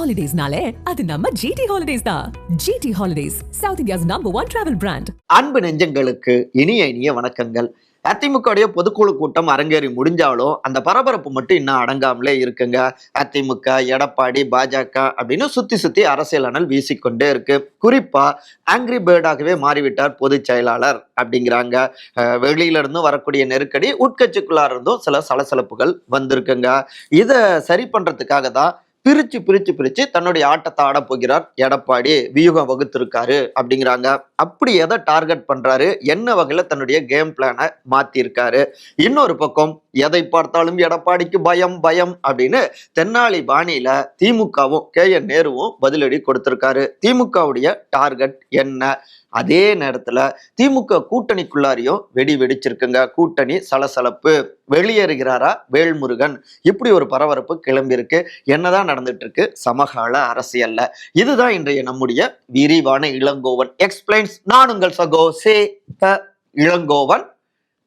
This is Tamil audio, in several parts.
ஹாலிடேஸ்னாலே அது நம்ம ஜிடி ஹாலிடேஸ் தான். GT holidays south India's number one travel brand அன்பு நெஞ்சங்களுக்கு இனிய இனிய வணக்கங்கள். அதிமுகவுடைய பொதுக்குழு கூட்டம் அரங்கேறி முடிஞ்சாலும் அந்த பரபரப்பு மட்டும் இன்னும் அடங்காமலே இருக்குங்க. அதிமுக எடப்பாடி பாஜக அப்படின்னு சுத்தி சுத்தி அரசியல் அனல் வீசிக்கொண்டே இருக்கு. குறிப்பா ஆங்கிரி பேர்டாகவே மாறிவிட்டார் பொதுச் செயலாளர் அப்படிங்கிறாங்க. வெளியிலிருந்தும் வெளியில இருந்தும் வரக்கூடிய நெருக்கடி உட்கட்சிக்குள்ளார இருந்தும் சில சலசலப்புகள் வந்திருக்குங்க. இதை சரி பண்றதுக்காக தான் பிரிச்சு பிரிச்சு பிரிச்சு தன்னுடைய ஆட்டத்தை ஆட போகிறார். எடப்பாடி வியூகம் வகுத்திருக்காரு அப்படிங்கிறாங்க. அப்படி எதை டார்கெட் பண்றாரு? என்ன வகையில தன்னுடைய கேம் பிளானை மாத்திருக்காரு? இன்னொரு பக்கம் எதை பார்த்தாலும் எடப்பாடிக்கு பயம் பயம் அப்படின்னு தென்னாலி பாணியில திமுகவும் கே என் நேருவும் பதிலடி கொடுத்திருக்காரு. திமுகவுடைய டார்கெட் என்ன? அதே நேரத்துல திமுக கூட்டணிக்குள்ளாரையும் வெடி வெடிச்சிருக்குங்க. கூட்டணி சலசலப்பு. வெளியேறுகிறாரா வேல்முருகன்? இப்படி ஒரு பரபரப்பு கிளம்பியிருக்கு. என்னதான் நடந்துட்டு இருக்கு சமகால அரசியல்ல. இதுதான் இன்றைய நம்முடைய விரிவான இளங்கோவன். எக்ஸ்பிளைன்ஸ் நான் உங்கள் சகோ சே த இளங்கோவன்.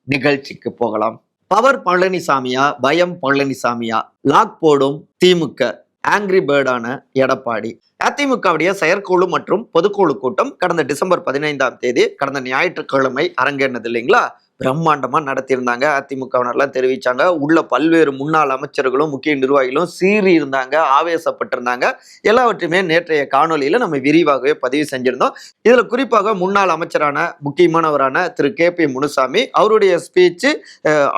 நிகழ்ச்சிக்கு போகலாம். பவர் பழனிசாமியா? பயம் பழனிசாமியா? லாக் போடும் திமுக. ஆங்கிரி பேர்டான எடப்பாடி. அதிமுகவுடைய செயற்குழு மற்றும் பொதுக்குழு கூட்டம் கடந்த டிசம்பர் பதினைந்தாம் தேதி கடந்த ஞாயிற்றுக்கிழமை அரங்கேறினது இல்லைங்களா? பிரம்மாண்டமாக நடத்தியிருந்தாங்க. அதிமுகவினர்லாம் தெரிவித்தாங்க உள்ள பல்வேறு முன்னாள் அமைச்சர்களும் முக்கிய நிர்வாகிகளும் சீறி இருந்தாங்க ஆவேசப்பட்டிருந்தாங்க. எல்லாவற்றையுமே நேற்றைய காணொலியில் நம்ம விரிவாகவே பதிவு செஞ்சிருந்தோம். இதில் குறிப்பாக முன்னாள் அமைச்சரான முக்கியமானவரான திரு. கே. பி. முனுசாமி அவருடைய ஸ்பீச்சு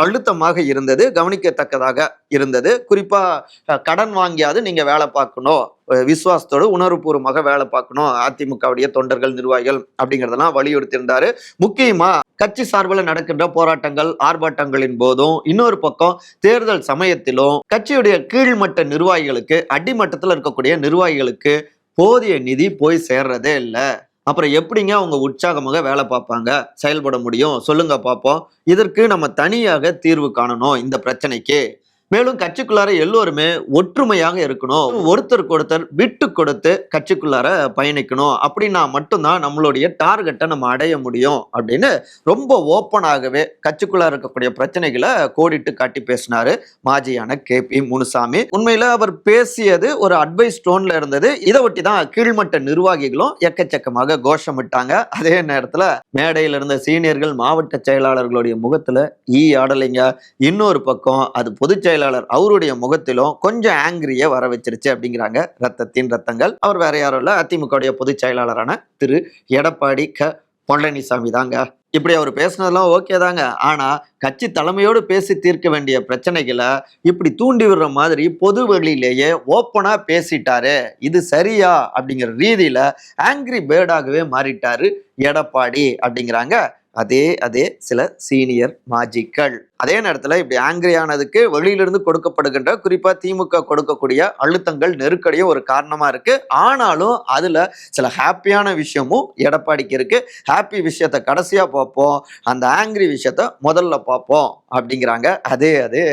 அழுத்தமாக இருந்தது கவனிக்கத்தக்கதாக இருந்தது. குறிப்பாக கடன் வாங்கியாவது நீங்கள் வேலை பார்க்கணும். விசுவாசத்தோடு உணர்வுபூர்வமாக வேலை பார்க்கணும். அதிமுகவுடைய தொண்டர்கள் நிர்வாகிகள் அப்படிங்கிறதெல்லாம் வலியுறுத்தியிருந்தாரு. முக்கியமா கட்சி சார்பில் நடக்கின்ற போராட்டங்கள் ஆர்ப்பாட்டங்களின் போதும் இன்னொரு பக்கம் தேர்தல் சமயத்திலும் கட்சியுடைய கீழ்மட்ட நிர்வாகிகளுக்கு அடிமட்டத்தில் இருக்கக்கூடிய நிர்வாகிகளுக்கு போதிய நிதி போய் சேர்றதே இல்லை. அப்புறம் எப்படிங்க அவங்க உற்சாகமாக வேலை பார்ப்பாங்க? செயல்பட முடியும்? சொல்லுங்க பார்ப்போம். இதற்கு நம்ம தனியாக தீர்வு காணணும் இந்த பிரச்சனைக்கு. மேலும் கட்சிக்குள்ளார எல்லோருமே ஒற்றுமையாக இருக்கணும். ஒருத்தருக்கு ஒருத்தர் விட்டு கொடுத்து கட்சிக்குள்ளார பயணிக்கணும். அப்படின்னா மட்டும்தான் நம்மளுடைய டார்கெட்டை நம்ம அடைய முடியும். அப்படின்னு ரொம்ப ஓப்பனாகவே கட்சிக்குள்ளார இருக்கக்கூடிய பிரச்சனைகளை கோடிட்டு காட்டி பேசினாரு மாஜியான கே பி முனுசாமி. உண்மையில அவர் பேசியது ஒரு அட்வைஸ் டோன்ல இருந்தது. இதை ஒட்டி தான் கீழ்மட்ட நிர்வாகிகளும் எக்கச்சக்கமாக கோஷமிட்டாங்க. அதே நேரத்துல மேடையில் இருந்த சீனியர்கள் மாவட்ட செயலாளர்களுடைய முகத்துல ஈ ஆடலைங்க. இன்னொரு பக்கம் அது பொதுச் செயலாளர் அவருடைய முகத்திலும் கொஞ்சம் ஆங்கிரியை வர வச்சிருச்சு அப்படிங்கிறாங்க ரத்தத்தின் ரத்தங்கள். அவர் வேற யாரும் இல்லை. அதிமுகவுடைய பொதுச் செயலாளரான திரு. எடப்பாடி க. பழனிசாமி தாங்க. இப்படி அவர் பேசினதெல்லாம் ஓகே தாங்க. ஆனா கட்சி தலைமையோடு பேசி தீர்க்க வேண்டிய பிரச்சனைகளை இப்படி தூண்டி விடுற மாதிரி பொது வழியிலேயே ஓப்பனா பேசிட்டாரு. இது சரியா? அப்படிங்கிற ரீதியில ஆங்கிரி பேர்டாகவே மாறிட்டாரு எடப்பாடி அப்படிங்கிறாங்க. அதே அதே சில சீனியர் மாஜிக்கள் அதே நேரத்தில் இப்படி ஆங்கிரி ஆனதுக்கு வெளியிலிருந்து கொடுக்கப்படுகின்ற குறிப்பாக திமுக கொடுக்கக்கூடிய அழுத்தங்கள் நெருக்கடியும் ஒரு காரணமாக இருக்குது ஆனாலும் அதில் சில ஹாப்பியான விஷயமும் எடப்பாடிக்கு இருக்குது ஹாப்பி விஷயத்த கடைசியாக பார்ப்போம். அந்த ஆங்கிரி விஷயத்த முதல்ல பார்ப்போம் அப்படிங்கிறாங்க. அதே அதே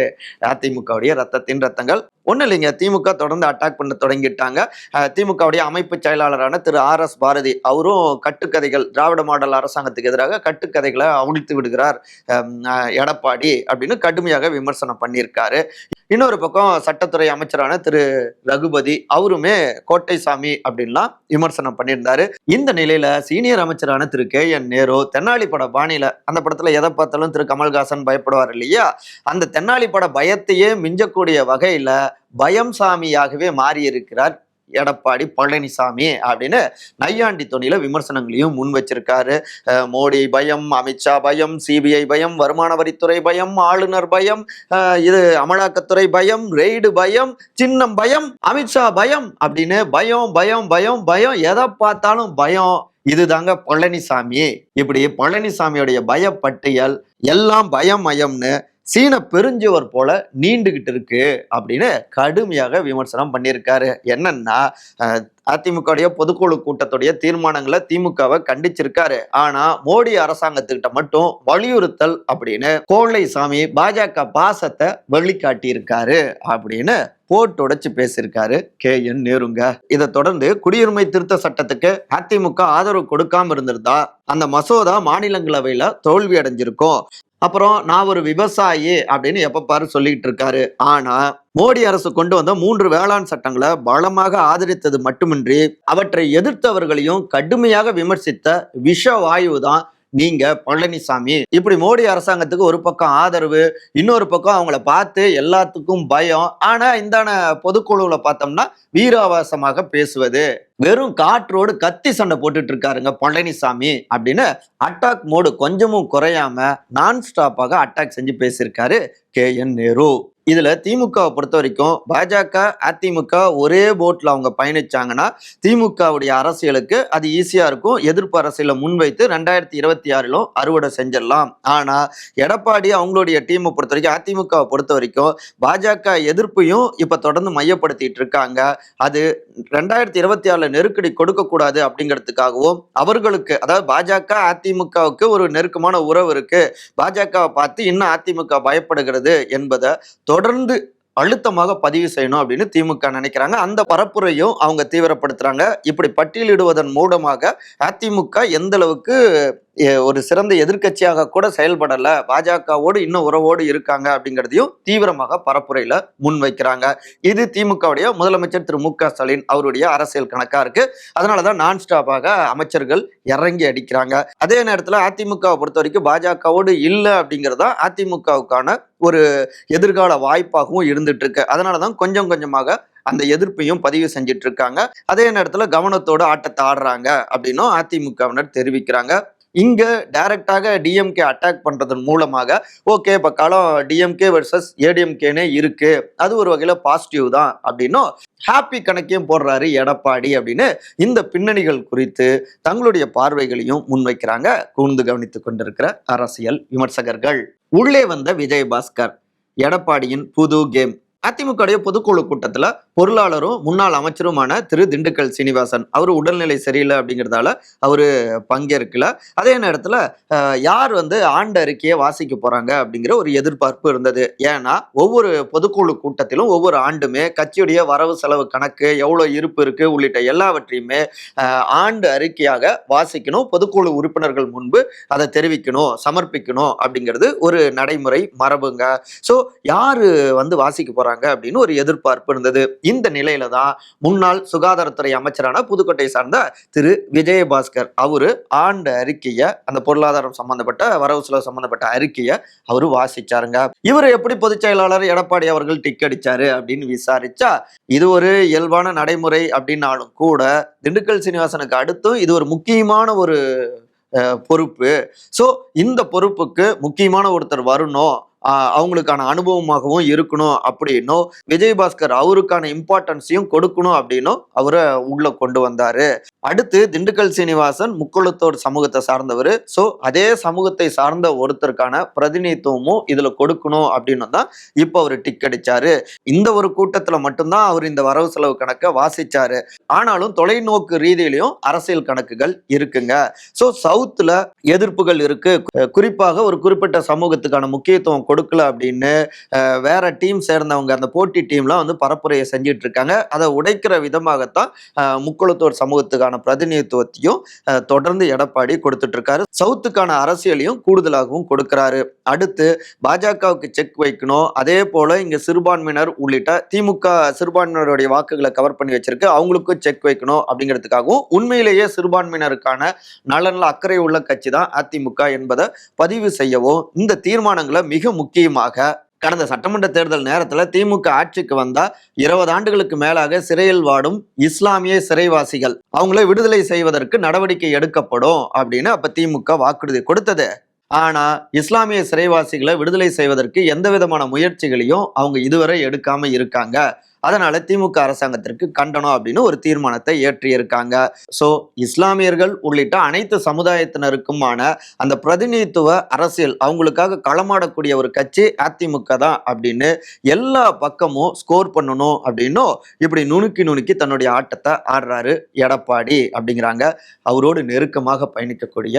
அதிமுகவுடைய ரத்தத்தின் ரத்தங்கள். ஒன்றும் இல்லைங்க. திமுக தொடர்ந்து அட்டாக் பண்ண தொடங்கிட்டாங்க. திமுகவுடைய அமைப்பு செயலாளரான திரு ஆர் எஸ் பாரதி அவரும் கட்டுக்கதைகள் திராவிட மாடல் அரசாங்கத்துக்கு எதிராக கட்டுக்கதைகளை அவிழ்த்து விடுகிறார். அஹ் எடப்பாடி அப்படின்னு கடுமையாக விமர்சனம் பண்ணியிருக்காரு. இன்னொரு பக்கம் சட்டத்துறை அமைச்சரான திரு ரகுபதி அவருமே கோட்டைசாமி அப்படின்லாம் விமர்சனம் பண்ணியிருந்தாரு. இந்த நிலையில சீனியர் அமைச்சரான திரு கே என் நேரு தென்னாலி பட பாணியில அந்த படத்துல எதை பார்த்தாலும் திரு கமல்ஹாசன் பயப்படுவார் இல்லையா? அந்த தென்னாலி பட பயத்தையே மிஞ்சக்கூடிய வகையில பயம் சாமியாகவே மாறி இருக்கிறார் எடப்பாடி பழனிசாமி அப்படின்னு நையாண்டி தொனியில விமர்சனங்களையும் முன் வச்சிருக்காரு. மோடி பயம் அமித்ஷா பயம் சிபிஐ பயம் வருமான வரித்துறை பயம் ஆளுநர் பயம் இது அமலாக்கத்துறை பயம் ரெய்டு பயம் சின்னம் பயம் அமித்ஷா பயம் அப்படின்னு பயம் பயம் பயம் பயம் எதை பார்த்தாலும் பயம். இதுதாங்க பழனிசாமி. இப்படி பழனிசாமியுடைய பயப்பட்டியல் எல்லாம் பயம் மயம்னு சீன பெருஞ்சுவர் போல நீண்டுகிட்டு இருக்கு அப்படின்னு கடுமையாக விமர்சனம் பண்ணியிருக்காரு. என்னன்னா அதிமுகவுடைய பொதுக்குழு கூட்டத்துடைய தீர்மானங்களை திமுகவை கண்டிச்சிருக்காரு. ஆனா மோடி அரசாங்கத்துக்கிட்ட மட்டும் வலியுறுத்தல் அப்படின்னு கோழைசாமி பாஜக பாசத்தை வெளிக்காட்டியிருக்காரு அப்படின்னு போட்டு உடைச்சு பேசியிருக்காரு கே. என். நேருங்க. இதை தொடர்ந்து குடியுரிமை திருத்த சட்டத்துக்கு அதிமுக ஆதரவு கொடுக்காம இருந்திருந்தா அந்த மசோதா மாநிலங்களவையில தோல்வி அடைஞ்சிருக்கும் அப்புறம் நான் ஒரு விவசாயி அப்படின்னு எப்ப பாரு சொல்லிட்டு இருக்காரு. ஆனா மோடி அரசு கொண்டு வந்த மூன்று வேளாண் சட்டங்களை பலமாக ஆதரித்தது மட்டுமின்றி அவற்றை எதிர்த்தவர்களையும் கடுமையாக விமர்சித்த விஷ வாயு தான் நீங்க பழனிசாமி. இப்படி மோடி அரசாங்கத்துக்கு ஒரு பக்கம் ஆதரவு இன்னொரு பக்கம் அவங்கள பார்த்து எல்லாத்துக்கும் பயம். ஆனா இந்தான பொதுக்குழுவில் பார்த்தோம்னா வீராவாசமாக பேசுவது. வெறும் காற்றோடு கத்தி சண்டை போட்டுட்டு இருக்காருங்க பழனிசாமி அப்படின்னு அட்டாக் மோடு கொஞ்சமும் குறையாம நான் ஸ்டாப்பாக அட்டாக் செஞ்சு பேசியிருக்காரு கே என் நேரு. இதுல திமுகவை பொறுத்த வரைக்கும் பாஜக அதிமுக ஒரே போட்ல அவங்க பயணிச்சாங்கன்னா திமுகவுடைய அரசியலுக்கு அது ஈஸியா இருக்கும். எதிர்ப்பு அரசியலை முன்வைத்து ரெண்டாயிரத்தி இருபத்தி ஆறிலும் அறுவடை செஞ்சிடலாம். ஆனா எடப்பாடி அவங்களுடைய டீமை பொறுத்த வரைக்கும் அதிமுகவை பொறுத்த வரைக்கும் பாஜக எதிர்ப்பையும் இப்ப தொடர்ந்து மையப்படுத்திட்டு இருக்காங்க. அது ரெண்டாயிரத்தி இருபத்தி ஆறுல நெருக்கடி கொடுக்கக்கூடாது அப்படிங்கிறதுக்காகவும் அவர்களுக்கு அதாவது பாஜக அதிமுகவுக்கு ஒரு நெருக்கமான உறவு இருக்கு. பாஜகவை பார்த்து இன்னும் அதிமுக பயப்படுகிறது என்பதை தொடர்ந்து அழுத்தமாக பதிவு செய்யணும் அப்படின்னு திமுக நினைக்கிறாங்க. அந்த பரப்புரையும் அவங்க தீவிரப்படுத்துறாங்க. இப்படி பட்டியலிடுவதன் மூலமாக அதிமுக எந்த அளவுக்கு ஒரு சிறந்த எதிர்க்கட்சியாக கூட செயல்படல. பாஜகவோடு இன்னும் உறவோடு இருக்காங்க அப்படிங்கிறதையும் தீவிரமாக பரப்புரையில முன்வைக்கிறாங்க இது திமுகவுடைய முதலமைச்சர் திரு மு க ஸ்டாலின் அவருடைய அரசியல் கணக்கா இருக்கு. அதனாலதான் நான் ஸ்டாப்பாக அமைச்சர்கள் இறங்கி அடிக்கிறாங்க. அதே நேரத்துல அதிமுகவை பொறுத்த வரைக்கும் பாஜகவோடு இல்லை அப்படிங்கிறதா அதிமுகவுக்கான ஒரு எதிர்கால வாய்ப்பாகவும் இருந்துட்டு இருக்கு அதனாலதான் கொஞ்சம் கொஞ்சமாக அந்த எதிர்ப்பையும் பதிவு செஞ்சிட்டு இருக்காங்க. அதே நேரத்துல கவனத்தோட ஆட்டத்தை ஆடுறாங்க அப்படின்னும் அதிமுகவினர் தெரிவிக்கிறாங்க. இங்கே டைரக்டாக டிஎம்கே அட்டாக் பண்ணுறதன் மூலமாக ஓகே இப்போ களம் டிஎம்கே வர்சஸ் ஏடிஎம்கேனே இருக்குது அது ஒரு வகையில் பாசிட்டிவ் தான் அப்படின்னும் ஹாப்பி கணக்கையும் போடுறாரு எடப்பாடி அப்படின்னு. இந்த பின்னணிகள் குறித்து தங்களுடைய பார்வைகளையும் முன்வைக்கிறாங்க. கூர்ந்து கவனித்து கொண்டிருக்கிற அரசியல் விமர்சகர்கள். உள்ளே வந்த விஜயபாஸ்கர் எடப்பாடியின் புது கேம் அதிமுகவுடைய பொதுக்குழு கூட்டத்தில் பொருளாளரும் முன்னாள் அமைச்சருமான திரு. திண்டுக்கல் சீனிவாசன். அவர் உடல்நிலை சரியில்லை அப்படிங்கிறதால அவரு பங்கேற்கல. அதே நேரத்தில் யார் வந்து ஆண்டு அறிக்கையை வாசிக்க போகிறாங்க அப்படிங்கிற ஒரு எதிர்பார்ப்பு இருந்தது. ஏன்னா ஒவ்வொரு பொதுக்குழு கூட்டத்திலும் ஒவ்வொரு ஆண்டுமே கட்சியுடைய வரவு செலவு கணக்கு எவ்வளோ இருப்பு இருக்குது உள்ளிட்ட எல்லாவற்றையுமே ஆண்டு அறிக்கையாக வாசிக்கணும். பொதுக்குழு உறுப்பினர்கள் முன்பு அதை தெரிவிக்கணும் சமர்ப்பிக்கணும் அப்படிங்கிறது ஒரு நடைமுறை மரபுங்க. ஸோ யார் வந்து வாசிக்க போகிறாங்க அப்படின்னு ஒரு எதிர்பார்ப்பு இருந்தது. இந்த நிலையில தான் முன்னாள் சுகாதாரத்துறை அமைச்சரான புதுக்கோட்டை சார்ந்த திரு விஜயபாஸ்கர் அவரு ஆண்ட அறிக்கையை அந்த பொருளாதாரம் சம்பந்தப்பட்ட வரவு செலவு சம்பந்தப்பட்ட அறிக்கையை அவரு வாசிச்சாருங்க. இவர் எப்படி பொதுச் செயலாளர் எடப்பாடி அவர்கள் டிக் அடிச்சாரு அப்படின்னு விசாரிச்சா இது ஒரு இயல்பான நடைமுறை அப்படின்னாலும் கூட திண்டுக்கல் சீனிவாசனுக்கு அடுத்தும் இது ஒரு முக்கியமான ஒரு பொறுப்பு. ஸோ இந்த பொறுப்புக்கு முக்கியமான ஒருத்தர் வரணும். அவங்களுக்கான அனுபவமாகவும் இருக்கணும் அப்படின்னும் விஜயபாஸ்கர் அவருக்கான இம்பார்ட்டன்ஸையும் கொடுக்கணும் அப்படின்னும் அவரை உள்ள கொண்டு வந்தார். அடுத்து திண்டுக்கல் சீனிவாசன் முக்குளத்தோர் சமூகத்தை சார்ந்தவர். ஸோ அதே சமூகத்தை சார்ந்த ஒருத்தருக்கான பிரதிநிதித்துவமும் இதில் கொடுக்கணும் அப்படின்னு தான் இப்போ அவர் டிக் அடிச்சாரு. இந்த ஒரு கூட்டத்தில் மட்டும்தான் அவர் இந்த வரவு செலவு கணக்கை வாசிச்சாரு. ஆனாலும் தொலைநோக்கு ரீதியிலையும் அரசியல் கணக்குகள் இருக்குங்க. ஸோ சவுத்தில் எதிர்ப்புகள் இருக்குது குறிப்பாக ஒரு குறிப்பிட்ட சமூகத்துக்கான முக்கியத்துவம் கொடுக்கல அப்படின்னு வேற டீம் சேர்ந்தவங்க அந்த போட்டி டீம்லாம் வந்து பரப்புரையை செஞ்சுட்டு இருக்காங்க அதை உடைக்கிற விதமாகத்தான் முக்குளத்தோர் சமூகத்துக்கான பிரதிநிதித்துவத்தையும் தொடர்ந்து எடப்பாடி கொடுத்துட்டு இருக்காரு சவுத்துக்கான அரசியலையும் கூடுதலாகவும் கொடுக்கிறாரு. அடுத்து பாஜகவுக்கு செக் வைக்கணும். அதே போல இங்க சிறுபான்மையினர் உள்ளிட்ட திமுக சிறுபான்மையினருடைய வாக்குகளை கவர் பண்ணி வச்சிருக்கு. அவங்களுக்கும் செக் வைக்கணும் அப்படிங்கிறதுக்காகவும் உண்மையிலேயே சிறுபான்மையினருக்கான நலனில் அக்கறை உள்ள கட்சி தான் அதிமுக என்பதை பதிவு செய்யவும் இந்த தீர்மானங்களை மிக முக்கியமாக கடந்த சட்டமன்ற தேர்தல் நேரத்தில் திமுக ஆட்சிக்கு வந்தா இருபது ஆண்டுகளுக்கு மேலாக சிறையில் வாடும் இஸ்லாமிய சிறைவாசிகள். அவங்கள விடுதலை செய்வதற்கு நடவடிக்கை எடுக்கப்படும் அப்படின்னு அப்ப திமுக வாக்குறுதி கொடுத்தது. ஆனா இஸ்லாமிய சிறைவாசிகளை விடுதலை செய்வதற்கு எந்த விதமான முயற்சிகளையும் அவங்க இதுவரை எடுக்காம இருக்காங்க. அதனால திமுக அரசாங்கத்திற்கு கண்டனம் அப்படின்னு ஒரு தீர்மானத்தை ஏற்றியிருக்காங்க. ஸோ இஸ்லாமியர்கள் உள்ளிட்ட அனைத்து சமுதாயத்தினருக்குமான அந்த பிரதிநிதித்துவ அரசியல் அவங்களுக்காக களமாடக்கூடிய ஒரு கட்சி அதிமுக தான் அப்படின்னு எல்லா பக்கமும் ஸ்கோர் பண்ணணும் அப்படின்னும் இப்படி நுணுக்கி நுணுக்கி தன்னுடைய ஆட்டத்தை ஆடுறாரு எடப்பாடி அப்படிங்கிறாங்க. அவரோடு நெருக்கமாக பயணிக்கக்கூடிய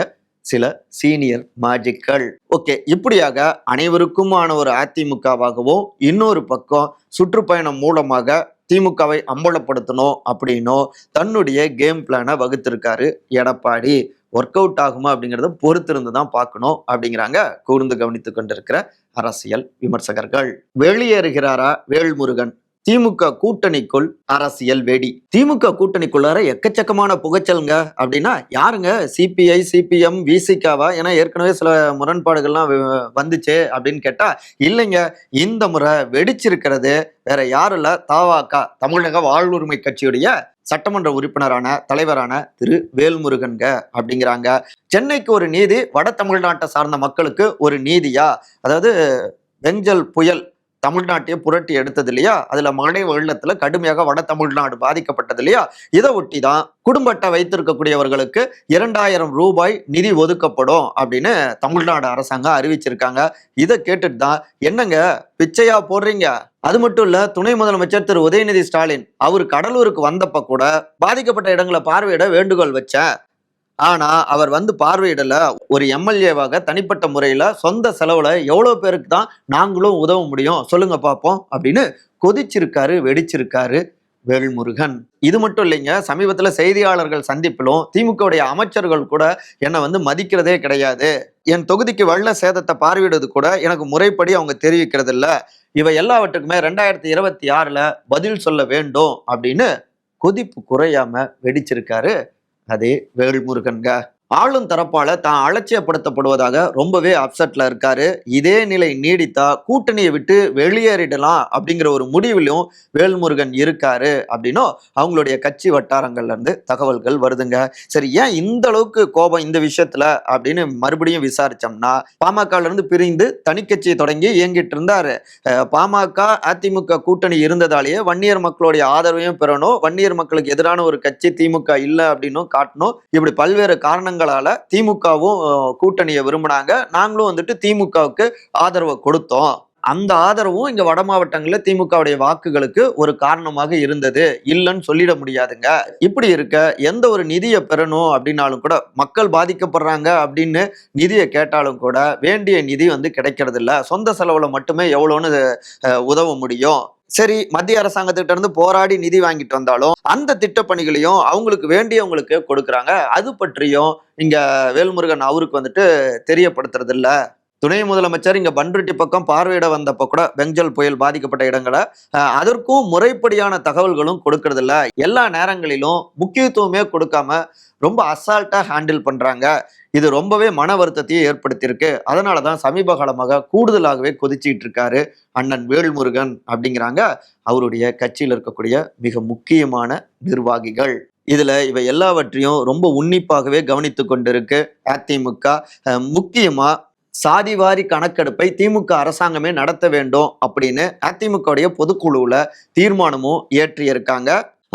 சில சீனியர் மாஜிக்கள். ஓகே இப்படியாக அனைவருக்குமான ஒரு அதிமுகவாகவும் இன்னொரு பக்கம் சுற்றுப்பயணம் மூலமாக திமுகவை அம்பலப்படுத்தணும் அப்படின்னும் தன்னுடைய கேம் பிளானை வகுத்திருக்காரு எடப்பாடி. ஒர்க் அவுட் ஆகுமா அப்படிங்கிறத பொறுத்திருந்து தான் பார்க்கணும் அப்படிங்கிறாங்க கூர்ந்து கவனித்து கொண்டிருக்கிற அரசியல் விமர்சகர்கள். வெளியேறுகிறாரா வேல்முருகன்? திமுக கூட்டணிக்குள் அரசியல் வெடி. திமுக கூட்டணிக்குள்ளார எக்கச்சக்கமான புகைச்சல்ங்க. அப்படின்னா யாருங்க? சிபிஐ சிபிஎம் விசிகாவா? ஏன்னா ஏற்கனவே சில முரண்பாடுகள்லாம் வ- அப்படின்னு கேட்டா இல்லைங்க. இந்த முறை வெடிச்சிருக்கிறது வேற யாரும் இல்ல. தாவாக்கா தமிழக வாழ்வுரிமை கட்சியுடைய சட்டமன்ற உறுப்பினரான தலைவரான திரு வேல்முருகன்க அப்படிங்கிறாங்க. சென்னைக்கு ஒரு நீதி வட தமிழ்நாட்டை சார்ந்த மக்களுக்கு ஒரு நீதியா? அதாவது வெஞ்சல் புயல் தமிழ்நாட்டையே புரட்டி எடுத்தது இல்லையா? அதுல மழை வெள்ளத்துல கடுமையாக வட தமிழ்நாடு பாதிக்கப்பட்டது இல்லையா? இதை ஒட்டி தான் குடும்ப அட்டை வைத்திருக்கக்கூடியவர்களுக்கு இரண்டாயிரம் ரூபாய் நிதி ஒதுக்கப்படும் அப்படின்னு தமிழ்நாடு அரசாங்கம் அறிவிச்சிருக்காங்க. இதை கேட்டுட்டு தான் என்னங்க பிச்சையா போடுறீங்க? அது மட்டும் இல்ல துணை முதலமைச்சர் திரு உதயநிதி ஸ்டாலின் அவர் கடலூருக்கு வந்தப்ப கூட பாதிக்கப்பட்ட இடங்களை பார்வையிட வேண்டுகோள் வச்சேன். ஆனா அவர் வந்து பார்வையிடல ஒரு எம்எல்ஏவாக தனிப்பட்ட முறையில சொந்த செலவுல எவ்வளவு பேருக்கு தான் நாங்களும் உதவ முடியும் சொல்லுங்க பார்ப்போம் அப்படின்னு கொதிச்சிருக்காரு வெடிச்சிருக்காரு வேல்முருகன். இது மட்டும் இல்லைங்க சமீபத்தில் செய்தியாளர்கள் சந்திப்பிலும் திமுகவுடைய அமைச்சர்கள் கூட என்னை வந்து மதிக்கிறதே கிடையாது. என் தொகுதிக்கு வெள்ள சேதத்தை பார்வையிடுறது கூட எனக்கு முறைப்படி அவங்க தெரிவிக்கிறது இல்லை இவை எல்லாவற்றுக்குமே ரெண்டாயிரத்தி இருபத்தி ஆறில் பதில் சொல்ல வேண்டும் அப்படின்னு கொதிப்பு குறையாம வெடிச்சிருக்காரு அதே வேல்முருகன்க. ஆளும் தரப்பால தான் அலட்சியப்படுத்தப்படுவதாக ரொம்பவே அப்செட்ல இருக்காரு. இதே நிலை நீடித்தா கூட்டணியை விட்டு வெளியேறிடலாம் அப்படிங்கிற ஒரு முடிவிலும் வேல்முருகன் இருக்காரு அப்படின்னும் அவங்களுடைய கட்சி வட்டாரங்கள்ல இருந்து தகவல்கள் வருதுங்க. சரி ஏன் இந்த அளவுக்கு கோபம் இந்த விஷயத்துல அப்படின்னு மறுபடியும் விசாரிச்சோம்னா பாமகல இருந்து பிரிந்து தனிக்கட்சியை தொடங்கி இயங்கிட்டு இருந்தாரு. பாமக அதிமுக கூட்டணி இருந்ததாலேயே வன்னியர் மக்களுடைய ஆதரவையும் பெறணும் வன்னியர் மக்களுக்கு எதிரான ஒரு கட்சி திமுக இல்லை அப்படின்னும் காட்டணும். இப்படி பல்வேறு காரணங்கள் காரணங்களால திமுகவும் கூட்டணியை விரும்பினாங்க. நாங்களும் வந்துட்டு திமுகவுக்கு ஆதரவை கொடுத்தோம். அந்த ஆதரவும் இங்க வட மாவட்டங்களில் திமுகவுடைய வாக்குகளுக்கு ஒரு காரணமாக இருந்தது. இல்லைன்னு சொல்லிட முடியாதுங்க. இப்படி இருக்க எந்த ஒரு நிதியை பெறணும் அப்படின்னாலும் கூட மக்கள் பாதிக்கப்படுறாங்க அப்படின்னு நிதியை கேட்டாலும் கூட வேண்டிய நிதி வந்து கிடைக்கிறது இல்லை சொந்த செலவுல மட்டுமே எவ்வளோன்னு உதவ முடியும். சரி மத்திய அரசாங்கத்திட்ட இருந்து போராடி நிதி வாங்கிட்டு வந்தாலும் அந்த திட்டப்பணிகளையும் அவங்களுக்கு வேண்டியவங்களுக்கு கொடுக்குறாங்க. அது பற்றியும் இங்க வேல்முருகன் அவருக்கு வந்துட்டு தெரியப்படுத்துறது இல்லை துணை முதலமைச்சர் இங்கே பன்ருட்டி பக்கம் பார்வையிட வந்தப்போ கூட பெஞ்சல் புயல் பாதிக்கப்பட்ட இடங்களை அதற்கும் முறைப்படியான தகவல்களும் கொடுக்கறதில்ல. எல்லா நேரங்களிலும் முக்கியத்துவமே கொடுக்காம ரொம்ப அசால்ட்டாக ஹேண்டில் பண்ணுறாங்க இது ரொம்பவே மன வருத்தத்தையே ஏற்படுத்தியிருக்கு. அதனால தான் சமீப காலமாக கூடுதலாகவே கொதிச்சிட்டு இருக்காரு அண்ணன் வேல்முருகன் அப்படிங்கிறாங்க அவருடைய கட்சியில் இருக்கக்கூடிய மிக முக்கியமான நிர்வாகிகள். இதுல இவை எல்லாவற்றையும் ரொம்ப உன்னிப்பாகவே கவனித்து கொண்டிருக்கு அதிமுக. முக்கியமாக முக்கியமா சாதிவாரி கணக்கெடுப்பை திமுக அரசாங்கமே நடத்த வேண்டும் அப்படின்னு அதிமுகவுடைய பொதுக்குழுவில் தீர்மானமும் இயற்றியிருக்காங்க.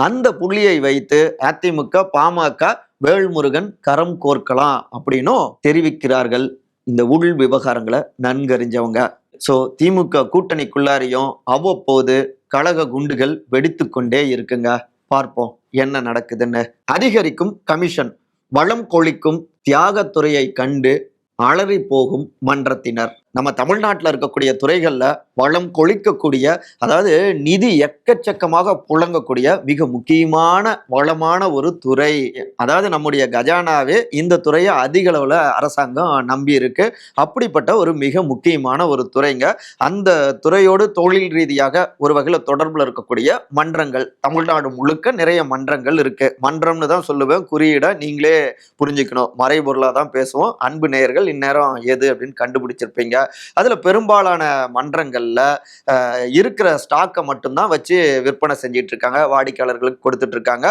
அந்த புள்ளியை வைத்து அதிமுக பாமக வேல்முருகன் கரம் கோர்க்கலாம் அப்படின்னும் தெரிவிக்கிறார்கள். இந்த உள் விவகாரங்களை நன்கறிஞ்சவங்க. ஸோ திமுக கூட்டணிக்குள்ளாரையும் அவ்வப்போது கழக குண்டுகள் வெடித்து கொண்டே இருக்குங்க. பார்ப்போம் என்ன நடக்குதுன்னு. அதிகரிக்கும் கமிஷன் வளம் கொழிக்கும் தியாகத்துறையை கண்டு அலறி போகும் மன்றத்தினர். நம்ம தமிழ்நாட்டில் இருக்கக்கூடிய துறைகளில் வளம் கொழிக்கக்கூடிய அதாவது நிதி எக்கச்சக்கமாக புழங்கக்கூடிய மிக முக்கியமான வளமான ஒரு துறை. அதாவது நம்முடைய கஜானாவே இந்த துறையை அதிக அளவில் அரசாங்கம் நம்பி இருக்கு. அப்படிப்பட்ட ஒரு மிக முக்கியமான ஒரு துறைங்க. அந்த துறையோடு தொழில் ரீதியாக ஒரு வகையில் தொடர்பில் இருக்கக்கூடிய மன்றங்கள். தமிழ்நாடு முழுக்க நிறைய மன்றங்கள் இருக்கு. மன்றம்னு தான் சொல்லுவேன். குறியீடை நீங்களே புரிஞ்சுக்கணும். மறைபொருளாக தான் பேசுவோம். அன்பு நேயர்கள் இந்நேரம் எது அப்படின்னு கண்டுபிடிச்சிருப்பீங்க. அதில் பெரும்பாலான மன்றங்களில் இருக்கிற ஸ்டாக்கை மட்டும்தான் வச்சு விற்பனை செஞ்சிட்டு இருக்காங்க வாடிக்கையாளர்களுக்கு கொடுத்துட்டு இருக்காங்க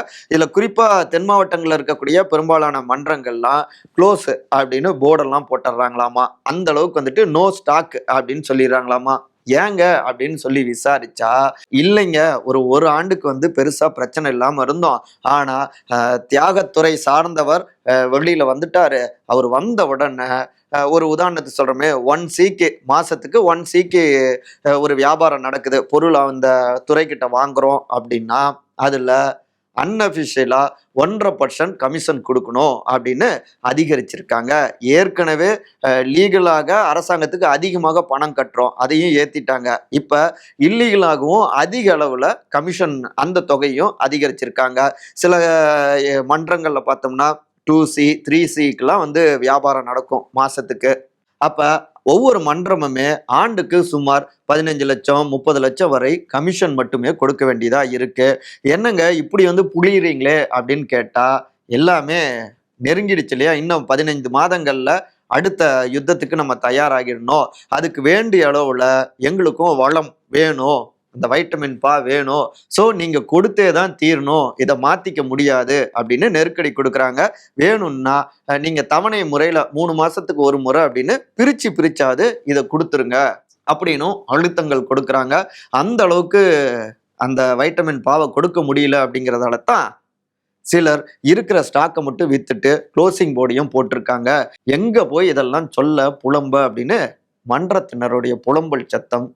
குறிப்பாக தென் மாவட்டங்களில் இருக்கக்கூடிய பெரும்பாலான மன்றங்கள்லாம் க்ளோஸ் அப்படின்னு போர்டெல்லாம் போட்டுடுறாங்களாமா? அந்த அளவுக்கு வந்துட்டு நோ ஸ்டாக் அப்படின்னு சொல்லிடுறாங்களாமா? ஏங்க அப்படின்னு சொல்லி விசாரிச்சா இல்லைங்க ஒரு ஒரு ஆண்டுக்கு வந்து பெருசாக பிரச்சனை இல்லாமல் இருந்தோம். ஆனால் தியாகத்துறை சார்ந்தவர் வெளியில் வந்துட்டாரு. அவர் வந்த உடனே ஒரு உதாரணத்துக்கு சொல்கிறோமே ஒன் சிகே மாதத்துக்கு ஒன் சிகே ஒரு வியாபாரம் நடக்குது பொருள் அந்த துறைக்கிட்ட வாங்குறோம் அப்படின்னா அதில் அன்அஃபிஷியலாக ஒன்றரை பர்சன்ட் கமிஷன் கொடுக்கணும் அப்படின்னு அதிகரிச்சிருக்காங்க. ஏற்கனவே லீகலாக அரசாங்கத்துக்கு அதிகமாக பணம் கட்டுறோம் அதையும் ஏற்றிட்டாங்க இப்போ இல்லீகலாகவும் அதிக அளவில் கமிஷன் அந்த தொகையும் அதிகரிச்சிருக்காங்க. சில மன்றங்களில் பார்த்தோம்னா டூ சி த்ரீ சிக்கெலாம் வந்து வியாபாரம் நடக்கும் மாதத்துக்கு அப்போ ஒவ்வொரு மன்றமுமே ஆண்டுக்கு சுமார் பதினஞ்சு லட்சம் முப்பது லட்சம் வரை கமிஷன் மட்டுமே கொடுக்க வேண்டியதாக இருக்கு. என்னங்க இப்படி வந்து புளியிறீங்களே அப்படின்னு கேட்டால் எல்லாமே நெருங்கிடுச்சு இல்லையா? இன்னும் பதினைந்து மாதங்களில் அடுத்த யுத்தத்துக்கு நம்ம தயாராகிடணும். அதுக்கு வேண்டிய அளவில் எங்களுக்கும் வளம் வேணும். அந்த வைட்டமின் பா வேணும். ஸோ நீங்கள் கொடுத்தே தான் தீரணும். இதை மாற்றிக்க முடியாது அப்படின்னு நெருக்கடி கொடுக்குறாங்க. வேணும்னா நீங்கள் தவணை முறையில் மூணு மாதத்துக்கு ஒரு முறை அப்படின்னு பிரித்து பிரிச்சாது இதை கொடுத்துருங்க அப்படின்னும் அழுத்தங்கள் கொடுக்குறாங்க. அந்த அளவுக்கு அந்த வைட்டமின் பாவை கொடுக்க முடியல அப்படிங்கிறதால தான் சிலர் இருக்கிற ஸ்டாக்கை மட்டும் வித்துட்டு க்ளோசிங் போர்டையும் போட்டிருக்காங்க. எங்கே போய் இதெல்லாம் சொல்ல புலம்ப அப்படின்னு மன்றத்தினருடைய புலம்பல் சத்தம்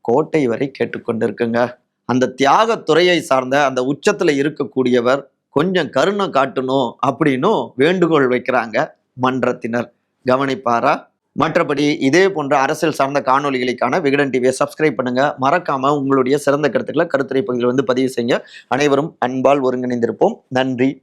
கோட்டை வரை கேட்டுக்கொண்டிருக்குங்க அந்த தியாக துறையை சார்ந்த அந்த உச்சத்தில் இருக்கக்கூடியவர் கொஞ்சம் கருணை காட்டணும் அப்படின்னும் வேண்டுகோள் வைக்கிறாங்க மன்றத்தினர். கவனிப்பாரா? மற்றபடி இதே போன்ற அரசியல் சார்ந்த காணொளிகளுக்கான விகடன் டிவியை சப்ஸ்கிரைப் பண்ணுங்க. மறக்காம உங்களுடைய சிறந்த கருத்துக்களை கருத்துரை பகுதியில் வந்து பதிவு செய்யுங்க. அனைவரும் அன்பால் ஒருங்கிணைந்திருப்போம். நன்றி.